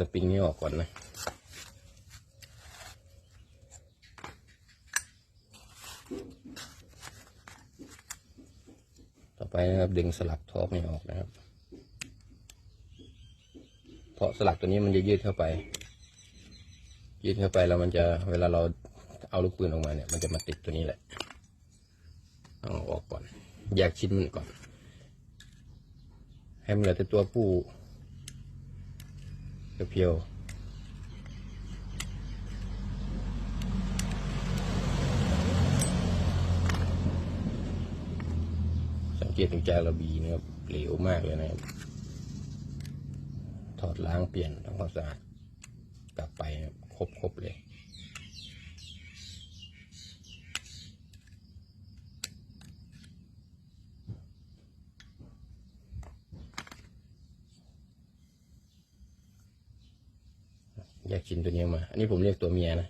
สปริงนี้ออกก่อนนะต่อไปนะครับดึงสลักทอกนี้ออกนะครับ เพราะสลักตัวนี้มันจะยืดเข้าไป ยืดเข้าไปแล้วมันจะเวลาเราเอาลูกปืนออกมาเนี่ย มันจะมาติดตัวนี้แหละเอาออกก่อน แยกชิ้นมันก่อน ให้มันเหลือแต่ตัวผู้ เพียวสังเกตถึงจาระบีนะครับเหลวมากเลยนะครับ ถอดล้างเปลี่ยนทำความสะอาดกลับไปครบครบเลย แยกชิ้นตัวนี้มา อันนี้ผมเรียกตัวเมียนะ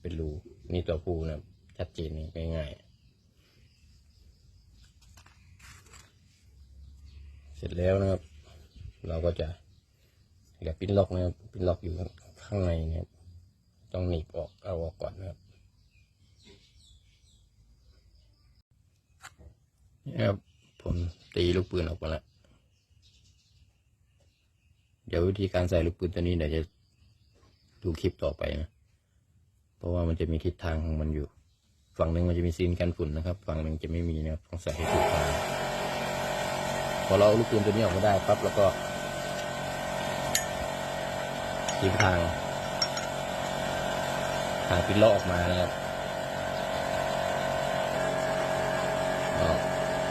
เป็นรูนี่ตัวผู้นะชัดเจนนี่ง่ายๆ เสร็จแล้วนะครับ เราก็จะเหลือปิ้นล็อกนะครับปิ้นล็อกอยู่ข้างในนะครับต้องหนีบออกเอาออกก่อนนะครับนี่ครับผมตีลูกปืนออกมาแล้ว เดี๋ยววิธีการใส่ลูกปืนตัวนี้เดี๋ยวจะ ดูคลิปต่อไปนะ เพราะว่ามันจะมีทิศทางของมันอยู่ ฝั่งหนึ่งมันจะมีซีนกันฝุ่นนะครับ ฝั่งหนึ่งจะไม่มีนะครับต้องใส่ให้ถูกทางพอเราเอาลูกปืนตัวนี้ออกมาได้ปั๊บแล้วก็ทิศทางหางปินล็อกออกมานะครับ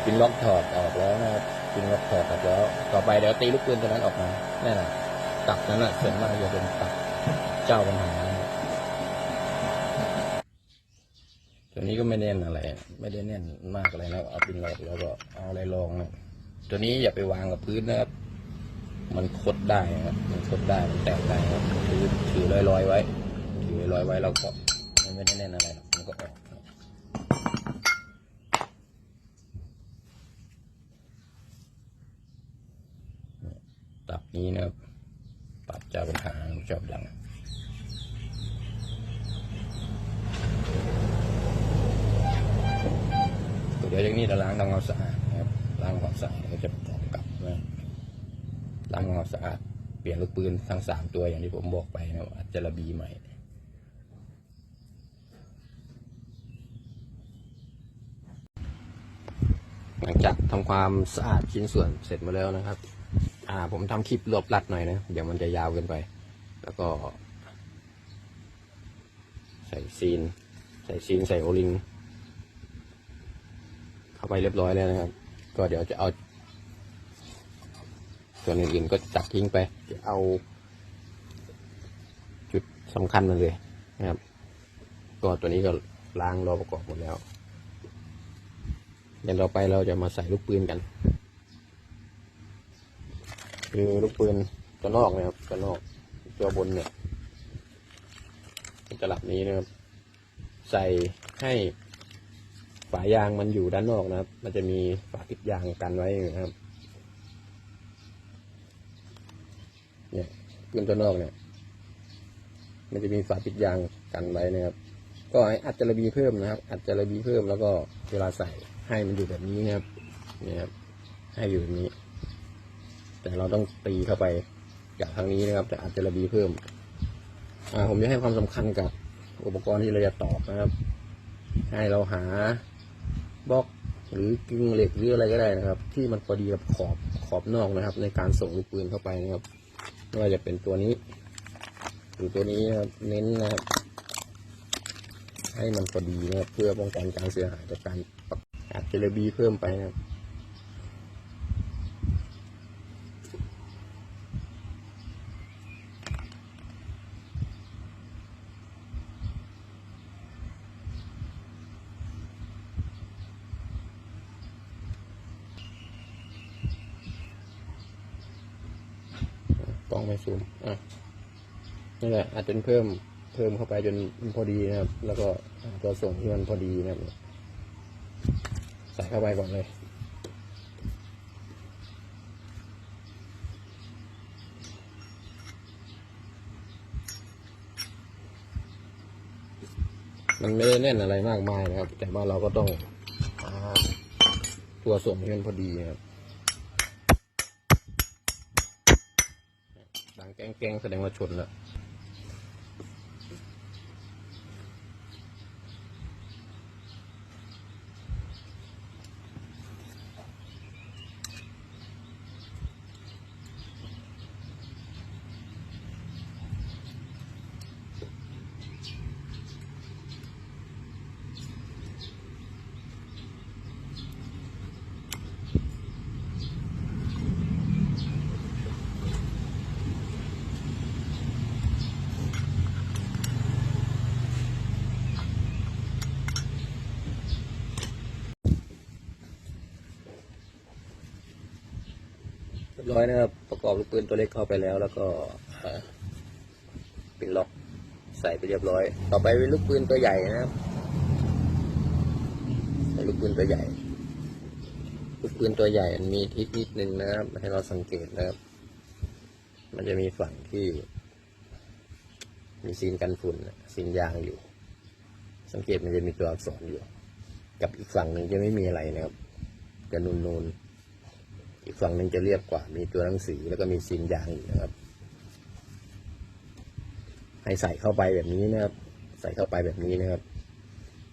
ปินล็อกถอดออกแล้วนะครับปินล็อกถอดออกแล้ว ต่อไปเดี๋ยวตีลูกปืนตัวนั้นออกมาแน่นอนตักนั้นน่ะส่วนมากจะเป็นตัก จ้าปัญหา ตัวนี้ก็ไม่แน่นอะไร ไม่ได้แน่นมากอะไรนะเอาปินล็อกแล้วก็เอาอะไรรองนะตัวนี้อย่าไปวางกับพื้นนะครับ มันคดได้ครับ มันคดได้ มันแตกได้ครับ ถือถือลอยๆไว้ ถือลอยๆไว้เราก็มันไม่ได้แน่นอะไรมันก็ออกตับนี้นะครับตับเจ้าปัญหาชอบดัง เดี๋ยวจากนี้เราล้างทำความสะอาดนะครับล้างความสะอาดก็จะประกอบกับนะล้างความสะอาดเปลี่ยนลูกปืนทั้งสามตัวอย่างที่ผมบอกไปนะอาจจะระบีใหม่หลังจากทำความสะอาดชิ้นส่วนเสร็จมาแล้วนะครับ อ่า ผมทำคลิปรวบรัดหน่อยนะ เดี๋ยวมันจะยาวเกินไป แล้วก็ ใส่ซีน ใส่ซีน ใส่โอลิง เข้าไปเรียบร้อยแล้วนะครับ ก็เดี๋ยวจะเอา ส่วนอื่นๆก็จัดทิ้งไป จะเอา จุดสำคัญมันเลยนะครับ ก็ตัวนี้ก็ล้างรอประกอบหมดแล้ว เดี๋ยวเราไปเราจะมาใส่ลูกปืนกัน คือลูกปืนตัวนอกนะครับตัวนอกตัวบนเนี่ยตลับนี้นะครับ ใส่ให้ ฝายางมันอยู่ด้านนอกนะครับ มันจะมีฝาปิดยางกันไว้นะครับ เนี่ยปืนตัวนอกเนี่ย มันจะมีฝาปิดยางกันไว้นะครับ ก็ให้อัดจระบีเพิ่มนะครับ อัดจระบีเพิ่มแล้วก็เวลาใส่ให้มันอยู่แบบนี้นะครับ เนี่ยครับ ให้อยู่แบบนี้ แต่เราต้องตีเข้าไปจากทางนี้นะครับแต่อัดจระบีเพิ่ม อ่า ผมจะให้ความสำคัญกับอุปกรณ์ที่เราจะตอกนะครับ ให้เราหา บล็อกหรือกึ่งเหล็กหรืออะไรก็ได้นะครับ ที่มันพอดีกับขอบขอบนอกนะครับ ในการส่งลูกปืนเข้าไปนะครับไม่ว่าจะเป็นตัวนี้ หรือตัวนี้นะครับเน้นนะครับให้มันพอดีนะครับเพื่อป้องกันการเสียหายจากการประอัดเจลบีเพิ่มไปนะครับ องไปศูมอะนี่แหละอาจจะเพิ่มเพิ่มเข้าไปจนพอดีนะครับ แล้วก็ตัวส่งที่มันพอดีนะครับ ใส่เข้าไปก่อนเลยมันไม่ได้แน่นอะไรมากมายนะครับ แต่ว่าเราก็ต้องตัวส่งให้มันพอดีครับ แกงแสดงว่าชนแล้ว รียบร้อยนะครับ ประกอบลูกปืนตัวเล็กเข้าไปแล้ว แล้วก็เปิดล็อกใส่ไปเรียบร้อย ต่อไปเป็นลูกปืนตัวใหญ่นะครับใส่ลูกปืนตัวใหญ่ ลูกปืนตัวใหญ่มันมีทิศนิดนึงนะครับ ให้เราสังเกตนะครับ มันจะมีฝั่งที่ มีซีนกันฝุ่นซีนยางอยู่ สังเกตมันจะมีตัวอักษรอยู่ กับอีกฝั่งหนึ่งจะไม่มีอะไรนะครับจะนูนๆ อีกฝั่งหนึ่งจะเรียบกว่า มีตัวหนังสือแล้วก็มีซีนยางอยู่นะครับ ให้ใส่เข้าไปแบบนี้นะครับ ใส่เข้าไปแบบนี้นะครับ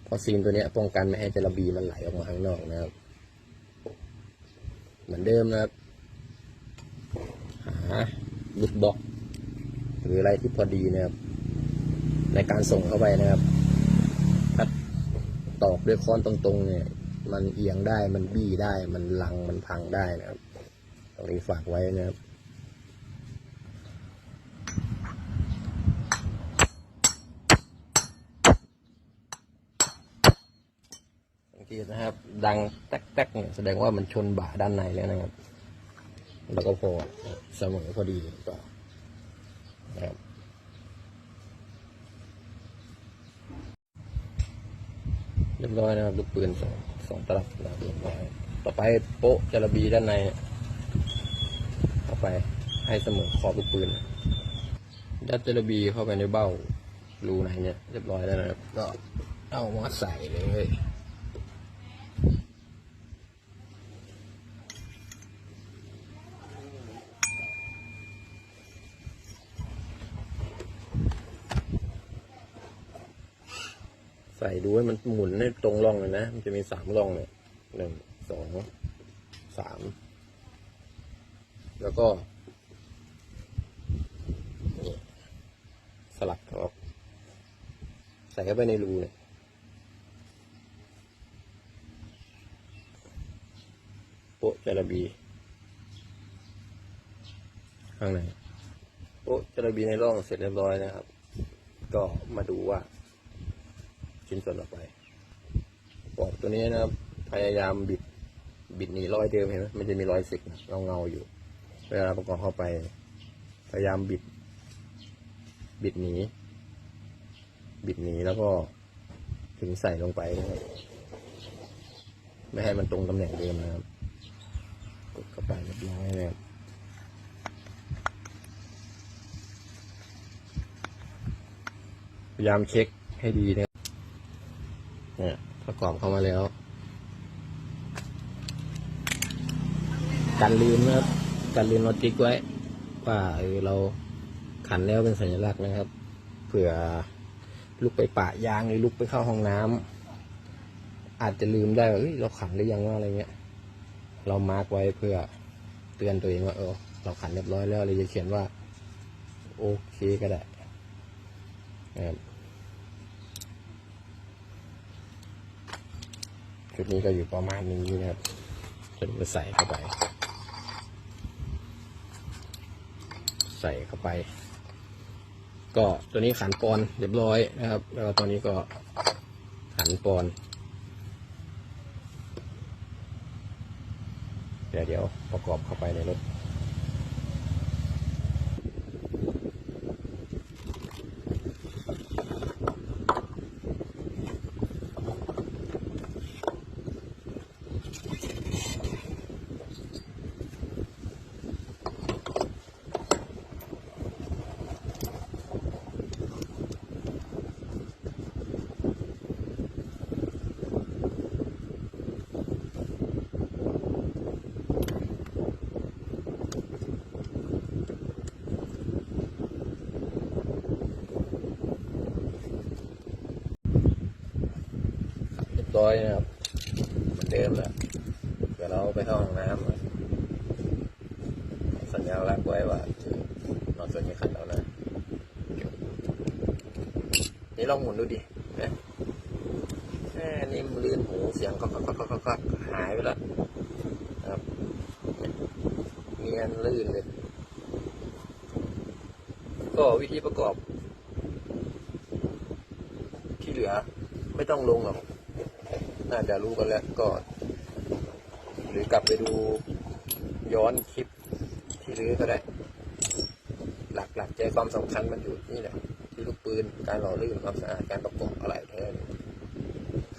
เพราะซีนตัวนี้ป้องกันไม่ให้จระบีมันไหลออกมาข้างนอกนะครับ เหมือนเดิมนะครับ หาลูกบล็อกหรืออะไรที่พอดีนะครับ ในการส่งเข้าไปนะครับถ้าตอกด้วยค้อนตรงๆเนี่ย มันเอียงได้มันบี้ได้ มันลังมันพังได้นะครับ ตรงนี้ฝากไว้นะครับสังเกตนะครับ ดังแต๊กๆเนี่ยแสดงว่ามันชนบ่าด้านในแล้วนะครับ แล้วก็พอเสมอพอดีต่อนะครับเรียบร้อยนะครับลูกปืนสอง สองตลับนะครับเรียบร้อยต่อไปโป๊ะจระบีด้านในเข้าไปให้เสมอขอบลูกปืนยัดจระบีเข้าไปในเบ้ารูไหนเนี่ยเรียบร้อยแล้วนะครับก็เอามาใส่เลย ใส่ดูให้มันหมุนให้ตรงร่องเลยนะ มันจะมีสามร่องเนี่ยหนึ่งสองสามแล้วก็ สลักออกใส่เข้าไปในรูเนี่ยโปะจระบี ข้างในโปะจระบีในร่องเสร็จเรียบร้อยนะครับ ก็มาดูว่า ชิ้นส่วนต่อไปปอกตัวนี้นะครับพยายามบิดบิดหนีรอยเดิมเห็นไหมมันจะมีรอยสิกเงาเงาๆอยู่ เวลาประกอบเข้าไป พยายามบิด บิดหนีบิดหนีแล้วก็ถึงใส่ลงไปนะครับไม่ให้มันตรงตำแหน่งเดิมนะครับกดเข้าไปเรียบร้อยนะครับพยายามเช็คให้ดีนะ เนี่ยประกอบเข้ามาแล้ว กันลืมนะครับ กันลืมเราติ๊กไว้ ว่าเออเราขันแล้วเป็นสัญลักษณ์นะครับ เผื่อลุกไปปะยางหรือลุกไปเข้าห้องน้ำอาจจะลืมได้ว่าเอ้ยเราขันหรือยังว่าอะไรเงี้ย เรามาร์กไว้เพื่อเตือนตัวเองว่าเออเราขันเรียบร้อยแล้วเลยจะเขียนว่า โอเคก็ได้นะครับ ชุดนี้ก็อยู่ประมาณนี้นะครับจะดูใส่เข้าไป ใส่เข้าไป ก็ตัวนี้ขันปอนเรียบร้อยนะครับ แล้วตัวนี้ก็ขันปอน เดี๋ยวเดี๋ยวประกอบเข้าไปในรถ ร้อยนะครับเหมือนเดิมแหละเดี๋ยวเราไปเข้าห้องน้ำสัญญาลักษณ์ไว้ว่าเอนอนสวนไม่ขัดเรานะนี่ลองหมุนดูดินะแค่นี่มลื่นหูเสียงก็ก็ก็ก็ก็หายไปแล้วครับเนียนลื่นเลยก็วิธีประกอบ ที่เหลือไม่ต้องลงหรอก น่าจะรู้กันแล้วก็ หรือกลับไปดูย้อนคลิปที่รื้อก็ได้ หลักๆใจความสำคัญมันอยู่นี่แหละที่ลูกปืนการหล่อลื่นความสะอาดการประกอบอะไรแท้เนี่ย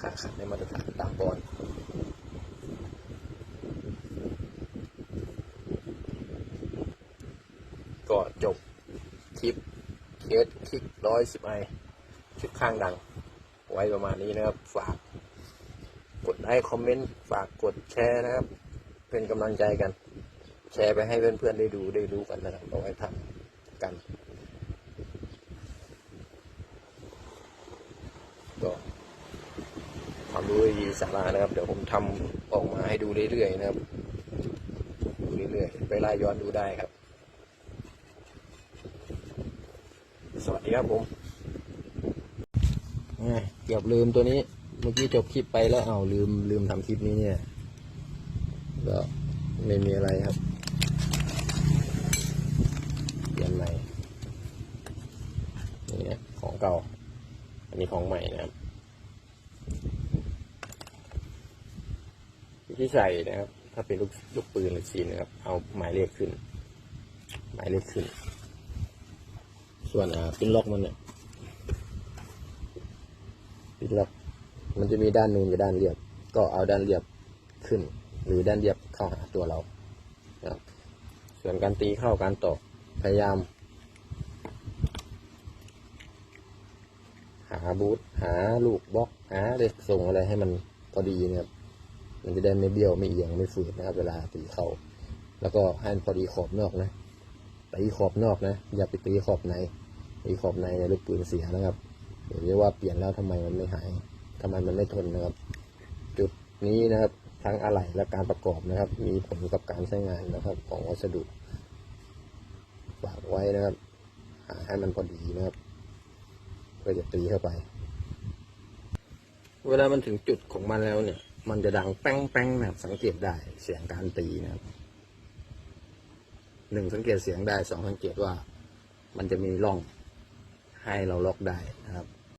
ขาขัดในมาตรฐานตามบอลก็จบคลิปเคสคลิกร้อยสิบไอชุดข้างดัง ไว้ประมาณนี้นะครับ ฝาก กดไลค์คอมเมนต์ฝากกดแชร์นะครับ เป็นกำลังใจกัน แชร์ไปให้เพื่อนๆได้ดูได้รู้กันนะครับเอาไว้ทำกันก็ความรู้ดีสาระนะครับ เดี๋ยวผมทำออกมาให้ดูเรื่อยๆนะครับ ดูเรื่อยๆไปไล่ย้อนดูได้ครับ สวัสดีครับผมไงเกือบลืมตัวนี้ เมื่อกี้จบคลิปไปแล้วเอาลืมลืมทำคลิปนี้เนี่ยก็ไม่มีอะไรครับเปลี่ยนใหม่นี่ของเก่า อันนี้ของใหม่นะครับที่ใส่นะครับ ถ้าเป็นลูกลูกปืนหรือซีนนะครับ เอาหมายเลขขึ้น หมายเลขขึ้น ส่วนอ่าปิ้นล็อกมันเนี่ยปิดล็อก มันจะมีด้านนูนกับด้านเรียบ ก็เอาด้านเรียบขึ้น หรือด้านเรียบเข้าหาตัวเรานะครับส่วนการตีเข้าการตอกพยายาม หาบูทหาลูกบล็อกหาเด็กส่งอะไรให้มันพอดีนะครับ มันจะได้ไม่เบี้ยวไม่เอียงไม่ฝืดนะครับ เวลาตีเข้าแล้วก็ให้พอดีขอบนอกนะตีขอบนอกนะ อย่าไปตีขอบในตีขอบในในลูกปืนเสียนะครับเดี๋ยวเรียกว่าเปลี่ยนแล้วทำไมมันไม่หาย ทำไมมันไม่ทนนะครับ จุดนี้นะครับ ทั้งอะไหล่และการประกอบนะครับ มีผลกับการใช้งานนะครับ ของวัสดุฝากไว้นะครับหาให้มันพอดีนะครับเพื่อจะตีเข้าไป เวลามันถึงจุดของมันแล้วเนี่ย มันจะดังแป้งแป้งนะสังเกตได้เสียงการตีนะครับหนึ่งสังเกตเสียงได้สองสังเกตว่า มันจะมีร่องให้เราล็อกได้นะครับ